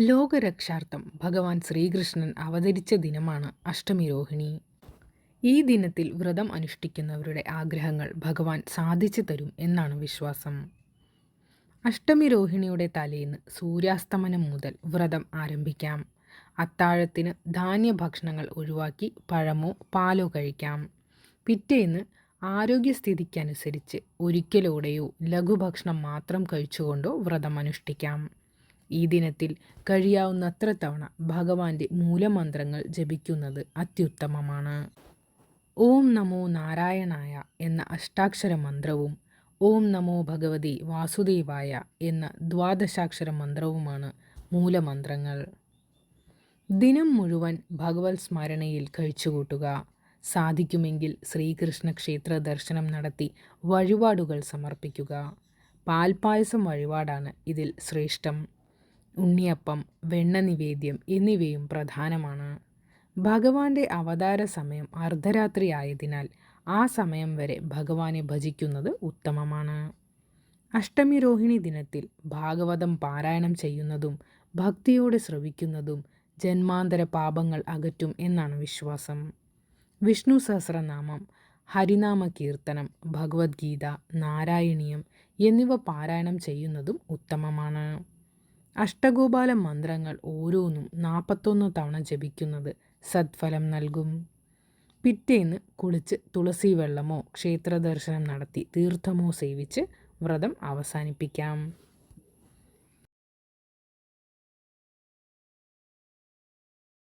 ലോകരക്ഷാർത്ഥം ഭഗവാൻ ശ്രീകൃഷ്ണൻ അവതരിച്ച ദിനമാണ് അഷ്ടമി രോഹിണി. ഈ ദിനത്തിൽ വ്രതം അനുഷ്ഠിക്കുന്നവരുടെ ആഗ്രഹങ്ങൾ ഭഗവാൻ സാധിച്ചു തരും എന്നാണ് വിശ്വാസം. അഷ്ടമി രോഹിണിയുടെ തലേന്ന് സൂര്യാസ്തമനം മുതൽ വ്രതം ആരംഭിക്കാം. അത്താഴത്തിന് ധാന്യഭക്ഷണങ്ങൾ ഒഴിവാക്കി പഴമോ പാലോ കഴിക്കാം. പിറ്റേന്ന് ആരോഗ്യസ്ഥിതിക്കനുസരിച്ച് ഒരിക്കലോടെയോ ലഘുഭക്ഷണം മാത്രം കഴിച്ചുകൊണ്ടോ വ്രതം അനുഷ്ഠിക്കാം. ഈ ദിനത്തിൽ കഴിയാവുന്നത്ര തവണ ഭഗവാന്റെ മൂലമന്ത്രങ്ങൾ ജപിക്കുന്നത് അത്യുത്തമമാണ്. ഓം നമോ നാരായണായ എന്ന അഷ്ടാക്ഷര മന്ത്രവും ഓം നമോ ഭഗവതി വാസുദേവായ എന്ന ദ്വാദശാക്ഷര മന്ത്രവുമാണ് മൂലമന്ത്രങ്ങൾ. ദിനം മുഴുവൻ ഭഗവത് സ്മരണയിൽ കഴിച്ചുകൂട്ടുക. സാധിക്കുമെങ്കിൽ ശ്രീകൃഷ്ണ ക്ഷേത്ര ദർശനം നടത്തി വഴിപാടുകൾ സമർപ്പിക്കുക. പാൽപ്പായസം വഴിപാടാണ് ഇതിൽ ശ്രേഷ്ഠം. ഉണ്ണിയപ്പം വെണ്ണ നിവേദ്യം എന്നിവയും പ്രധാനമാണ്. ഭഗവാന്റെ അവതാര സമയം അർദ്ധരാത്രി ആയതിനാൽ ആ സമയം വരെ ഭഗവാനെ ഭജിക്കുന്നത് ഉത്തമമാണ്. അഷ്ടമി രോഹിണി ദിനത്തിൽ ഭാഗവതം പാരായണം ചെയ്യുന്നതും ഭക്തിയോടെ ശ്രവിക്കുന്നതും ജന്മാന്തര പാപങ്ങൾ അകറ്റും എന്നാണ് വിശ്വാസം. വിഷ്ണു സഹസ്രനാമം ഹരിനാമ കീർത്തനം ഭഗവത്ഗീത നാരായണീയം എന്നിവ പാരായണം ചെയ്യുന്നതും ഉത്തമമാണ്. അഷ്ടഗോപാല മന്ത്രങ്ങൾ ഓരോന്നും നാൽപ്പത്തൊന്ന് തവണ ജപിക്കുന്നത് സത്ഫലം നൽകും. പിറ്റേന്ന് കുളിച്ച് തുളസി വെള്ളമോ ക്ഷേത്രദർശനം നടത്തി തീർത്ഥമോ സേവിച്ച് വ്രതം അവസാനിപ്പിക്കാം.